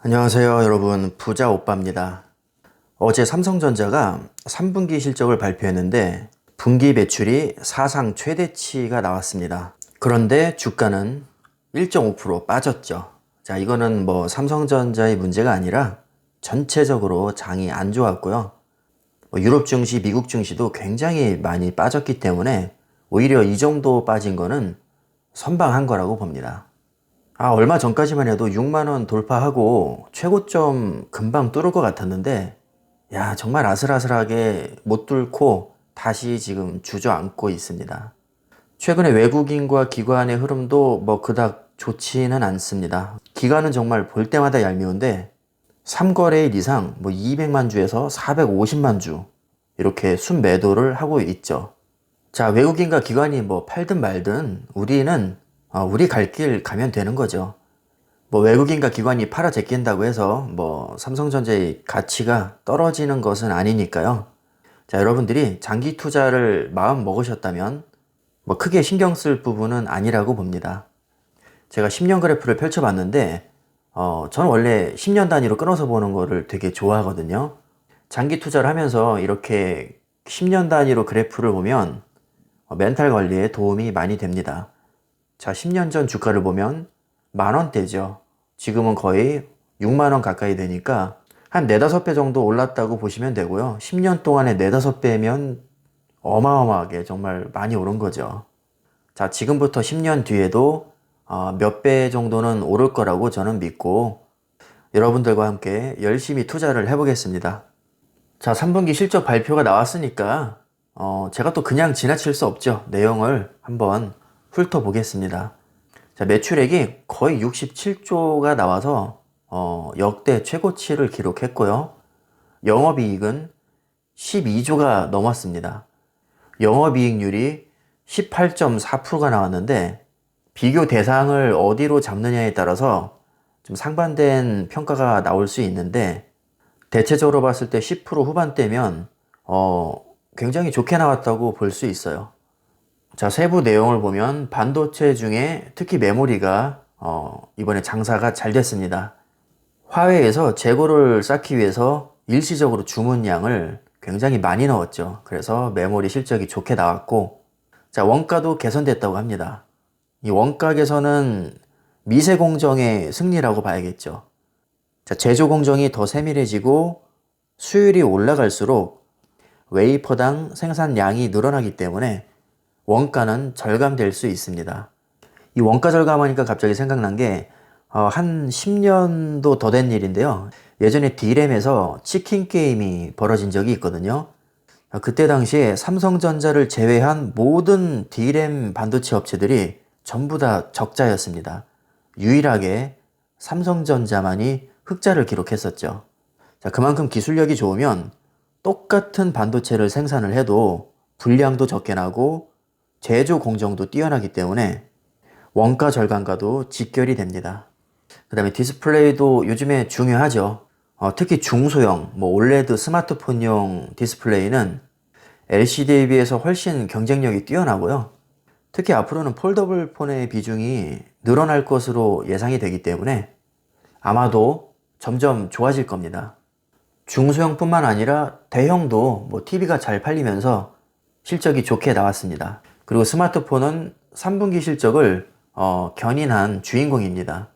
안녕하세요 여러분. 부자 오빠입니다. 어제 삼성전자가 3분기 실적을 발표했는데 분기 매출이 사상 최대치가 나왔습니다. 그런데 주가는 1.5% 빠졌죠. 자 이거는 뭐 삼성전자의 문제가 아니라 전체적으로 장이 안 좋았고요. 뭐 유럽 증시 미국 증시도 굉장히 많이 빠졌기 때문에 오히려 이 정도 빠진 거는 선방한 거라고 봅니다 아, 얼마 전까지만 해도 6만원 돌파하고 최고점 금방 뚫을 것 같았는데, 야, 정말 아슬아슬하게 못 뚫고 다시 지금 주저앉고 있습니다. 최근에 외국인과 기관의 흐름도 뭐 그닥 좋지는 않습니다. 기관은 정말 볼 때마다 얄미운데, 3거래일 이상 뭐 200만 주에서 450만 주, 이렇게 순매도를 하고 있죠. 자, 외국인과 기관이 뭐 팔든 말든 우리는 어, 우리 갈 길 가면 되는 거죠. 뭐 외국인과 기관이 팔아 제낀다고 해서 뭐 삼성전자의 가치가 떨어지는 것은 아니니까요. 자, 여러분들이 장기 투자를 마음 먹으셨다면 뭐 크게 신경 쓸 부분은 아니라고 봅니다. 제가 10년 그래프를 펼쳐봤는데, 어, 저는 원래 10년 단위로 끊어서 보는 거를 되게 좋아하거든요. 장기 투자를 하면서 이렇게 10년 단위로 그래프를 보면 어, 멘탈 관리에 도움이 많이 됩니다. 자, 10년 전 주가를 보면 만 원대죠. 지금은 거의 6만 원 가까이 되니까 한 4, 5배 정도 올랐다고 보시면 되고요. 10년 동안에 4, 5배면 어마어마하게 정말 많이 오른 거죠. 자, 지금부터 10년 뒤에도 어, 몇배 정도는 오를 거라고 저는 믿고 여러분들과 함께 열심히 투자를 해보겠습니다. 자, 3분기 실적 발표가 나왔으니까 어, 제가 또 그냥 지나칠 수 없죠. 내용을 한번 훑어보겠습니다. 자, 매출액이 거의 67조가 나와서 어, 역대 최고치를 기록했고요. 영업이익은 12조가 넘었습니다. 영업이익률이 18.4%가 나왔는데 비교 대상을 어디로 잡느냐에 따라서 좀 상반된 평가가 나올 수 있는데 대체적으로 봤을 때 10% 후반대면 어, 굉장히 좋게 나왔다고 볼 수 있어요. 자, 세부 내용을 보면 반도체 중에 특히 메모리가 어, 이번에 장사가 잘 됐습니다. 화웨이에서 재고를 쌓기 위해서 일시적으로 주문량을 굉장히 많이 넣었죠. 그래서 메모리 실적이 좋게 나왔고, 자, 원가도 개선됐다고 합니다. 이 원가 개선은 미세 공정의 승리라고 봐야겠죠. 자, 제조 공정이 더 세밀해지고 수율이 올라갈수록 웨이퍼당 생산량이 늘어나기 때문에 원가는 절감될 수 있습니다. 이 원가 절감하니까 갑자기 생각난 게, 어, 한 10년도 더 된 일인데요. 예전에 D램에서 치킨 게임이 벌어진 적이 있거든요. 어, 그때 당시에 삼성전자를 제외한 모든 D램 반도체 업체들이 전부 다 적자였습니다. 유일하게 삼성전자만이 흑자를 기록했었죠. 자, 그만큼 기술력이 좋으면 똑같은 반도체를 생산을 해도 분량도 적게 나고 제조 공정도 뛰어나기 때문에 원가 절감과도 직결이 됩니다. 그 다음에 디스플레이도 요즘에 중요하죠. 어, 특히 중소형, 뭐 올레드 스마트폰용 디스플레이는 LCD에 비해서 훨씬 경쟁력이 뛰어나고요. 특히 앞으로는 폴더블 폰의 비중이 늘어날 것으로 예상이 되기 때문에 아마도 점점 좋아질 겁니다. 중소형뿐만 아니라 대형도 뭐 TV가 잘 팔리면서 실적이 좋게 나왔습니다. 그리고 스마트폰은 3분기 실적을 어, 견인한 주인공입니다.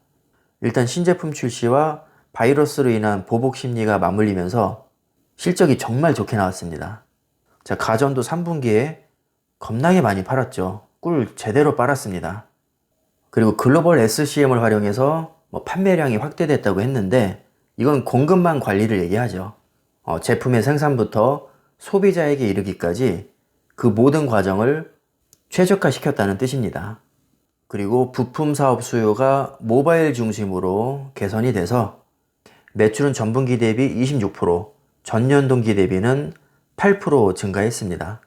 일단 신제품 출시와 바이러스로 인한 보복 심리가 맞물리면서 실적이 정말 좋게 나왔습니다. 자, 가전도 3분기에 겁나게 많이 팔았죠. 꿀 제대로 빨았습니다. 그리고 글로벌 SCM을 활용해서 뭐 판매량이 확대됐다고 했는데 이건 공급망 관리를 얘기하죠. 어, 제품의 생산부터 소비자에게 이르기까지 그 모든 과정을 최적화시켰다는 뜻입니다. 그리고 부품 사업 수요가 모바일 중심으로 개선이 돼서 매출은 전분기 대비 26%, 전년 동기 대비는 8% 증가했습니다.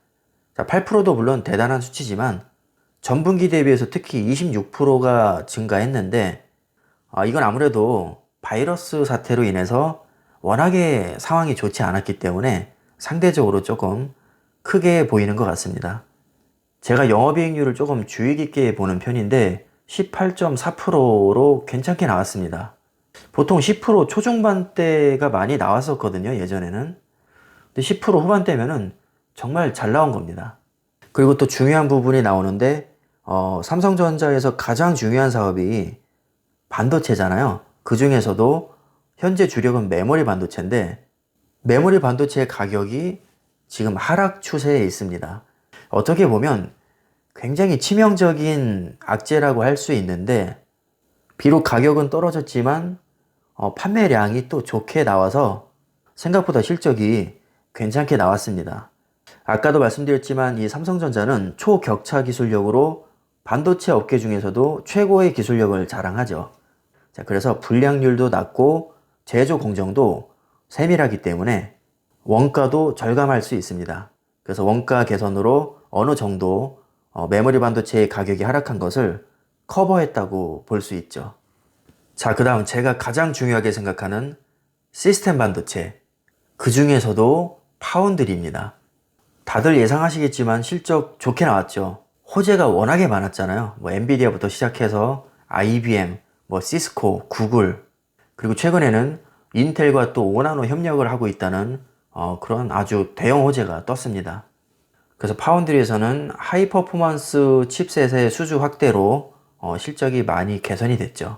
자, 8%도 물론 대단한 수치지만 전분기 대비해서 특히 26%가 증가했는데 아, 이건 아무래도 바이러스 사태로 인해서 워낙에 상황이 좋지 않았기 때문에 상대적으로 조금 크게 보이는 것 같습니다. 제가 영업이익률을 조금 주의 깊게 보는 편인데 18.4%로 괜찮게 나왔습니다. 보통 10% 초중반대가 많이 나왔었거든요, 예전에는. 근데 10% 후반대면은 정말 잘 나온 겁니다. 그리고 또 중요한 부분이 나오는데, 어, 삼성전자에서 가장 중요한 사업이 반도체잖아요. 그 중에서도 현재 주력은 메모리 반도체인데, 메모리 반도체의 가격이 지금 하락 추세에 있습니다. 어떻게 보면 굉장히 치명적인 악재라고 할 수 있는데, 비록 가격은 떨어졌지만, 어, 판매량이 또 좋게 나와서 생각보다 실적이 괜찮게 나왔습니다. 아까도 말씀드렸지만 이 삼성전자는 초격차 기술력으로 반도체 업계 중에서도 최고의 기술력을 자랑하죠. 자, 그래서 불량률도 낮고 제조 공정도 세밀하기 때문에 원가도 절감할 수 있습니다. 그래서 원가 개선으로 어느 정도 어, 메모리 반도체의 가격이 하락한 것을 커버했다고 볼 수 있죠. 자, 그 다음 제가 가장 중요하게 생각하는 시스템 반도체. 그 중에서도 파운드리입니다. 다들 예상하시겠지만 실적 좋게 나왔죠. 호재가 워낙에 많았잖아요. 뭐 엔비디아부터 시작해서 IBM, 뭐 시스코, 구글, 그리고 최근에는 인텔과 또 오나노 협력을 하고 있다는 어, 그런 아주 대형 호재가 떴습니다. 그래서 파운드리에서는 하이 퍼포먼스 칩셋의 수주 확대로 어, 실적이 많이 개선이 됐죠.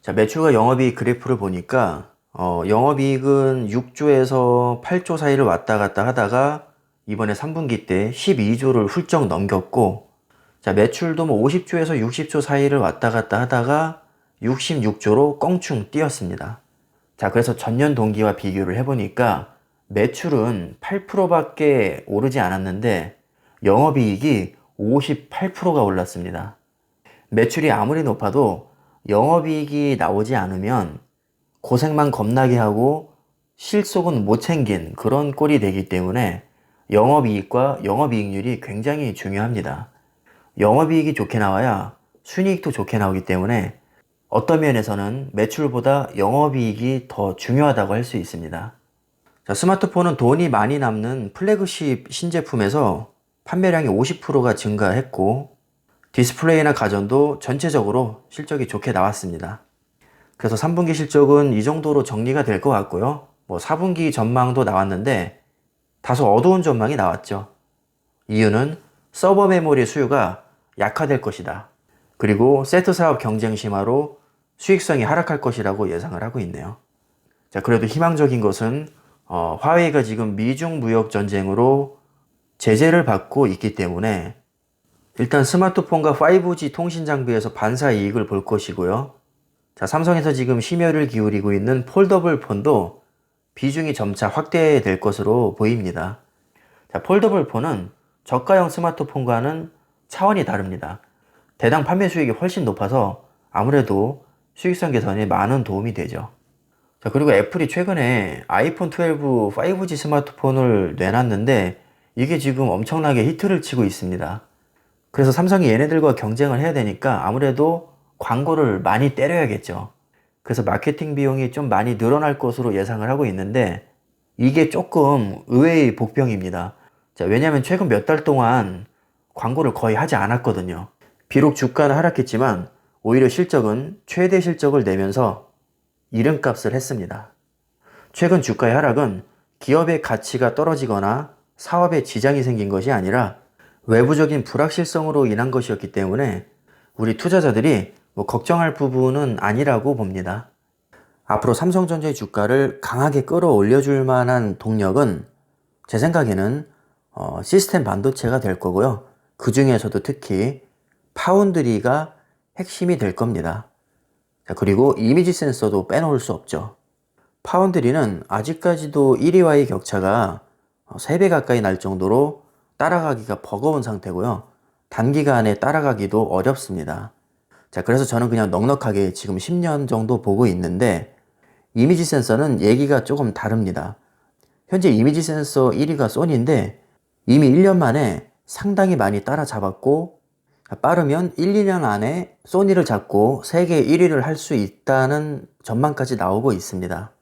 자, 매출과 영업이익 그래프를 보니까 어, 영업이익은 6조에서 8조 사이를 왔다 갔다 하다가 이번에 3분기 때 12조를 훌쩍 넘겼고 자, 매출도 뭐 50조에서 60조 사이를 왔다 갔다 하다가 66조로 껑충 뛰었습니다. 자, 그래서 전년 동기와 비교를 해보니까 매출은 8%밖에 오르지 않았는데 영업이익이 58%가 올랐습니다. 매출이 아무리 높아도 영업이익이 나오지 않으면 고생만 겁나게 하고 실속은 못 챙긴 그런 꼴이 되기 때문에 영업이익과 영업이익률이 굉장히 중요합니다. 영업이익이 좋게 나와야 순이익도 좋게 나오기 때문에 어떤 면에서는 매출보다 영업이익이 더 중요하다고 할 수 있습니다. 자, 스마트폰은 돈이 많이 남는 플래그십 신제품에서 판매량이 50%가 증가했고 디스플레이나 가전도 전체적으로 실적이 좋게 나왔습니다. 그래서 3분기 실적은 이 정도로 정리가 될 것 같고요. 뭐 4분기 전망도 나왔는데 다소 어두운 전망이 나왔죠. 이유는 서버 메모리 수요가 약화될 것이다. 그리고 세트 사업 경쟁 심화로 수익성이 하락할 것이라고 예상을 하고 있네요. 자, 그래도 희망적인 것은 어, 화웨이가 지금 미중 무역 전쟁으로 제재를 받고 있기 때문에 일단 스마트폰과 5G 통신 장비에서 반사 이익을 볼 것이고요. 자, 삼성에서 지금 심혈을 기울이고 있는 폴더블 폰도 비중이 점차 확대될 것으로 보입니다. 자, 폴더블 폰은 저가형 스마트폰과는 차원이 다릅니다. 대당 판매 수익이 훨씬 높아서 아무래도 수익성 개선에 많은 도움이 되죠. 자, 그리고 애플이 최근에 아이폰 12 5G 스마트폰을 내놨는데 이게 지금 엄청나게 히트를 치고 있습니다. 그래서 삼성이 얘네들과 경쟁을 해야 되니까 아무래도 광고를 많이 때려야겠죠. 그래서 마케팅 비용이 좀 많이 늘어날 것으로 예상을 하고 있는데 이게 조금 의외의 복병입니다. 자, 왜냐하면 최근 몇 달 동안 광고를 거의 하지 않았거든요. 비록 주가는 하락했지만 오히려 실적은 최대 실적을 내면서 이름값을 했습니다. 최근 주가의 하락은 기업의 가치가 떨어지거나 사업에 지장이 생긴 것이 아니라 외부적인 불확실성으로 인한 것이었기 때문에 우리 투자자들이 뭐 걱정할 부분은 아니라고 봅니다. 앞으로 삼성전자의 주가를 강하게 끌어올려 줄 만한 동력은 제 생각에는 어, 시스템 반도체가 될 거고요. 그 중에서도 특히 파운드리가 핵심이 될 겁니다. 자, 그리고 이미지 센서도 빼놓을 수 없죠. 파운드리는 아직까지도 1위와의 격차가 3배 가까이 날 정도로 따라가기가 버거운 상태고요. 단기간에 따라가기도 어렵습니다. 자, 그래서 저는 그냥 넉넉하게 지금 10년 정도 보고 있는데 이미지 센서는 얘기가 조금 다릅니다. 현재 이미지 센서 1위가 소니인데 이미 1년 만에 상당히 많이 따라잡았고 빠르면 1, 2년 안에 소니를 잡고 세계 1위를 할 수 있다는 전망까지 나오고 있습니다.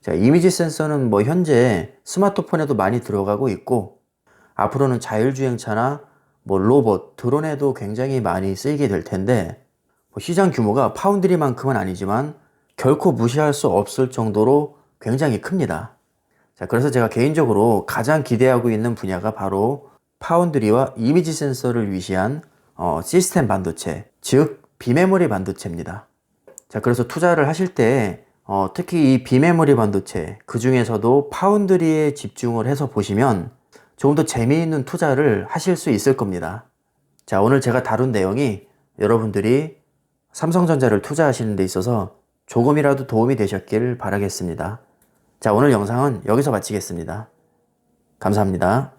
자, 이미지 센서는 뭐 현재 스마트폰에도 많이 들어가고 있고 앞으로는 자율주행차나 뭐 로봇, 드론에도 굉장히 많이 쓰이게 될 텐데 뭐 시장 규모가 파운드리만큼은 아니지만 결코 무시할 수 없을 정도로 굉장히 큽니다. 자, 그래서 제가 개인적으로 가장 기대하고 있는 분야가 바로 파운드리와 이미지 센서를 위시한 어, 시스템 반도체, 즉 비메모리 반도체입니다. 자, 그래서 투자를 하실 때 어, 특히 이 비메모리 반도체 그 중에서도 파운드리에 집중을 해서 보시면 조금 더 재미있는 투자를 하실 수 있을 겁니다. 자, 오늘 제가 다룬 내용이 여러분들이 삼성전자를 투자하시는 데 있어서 조금이라도 도움이 되셨길 바라겠습니다. 자, 오늘 영상은 여기서 마치겠습니다. 감사합니다.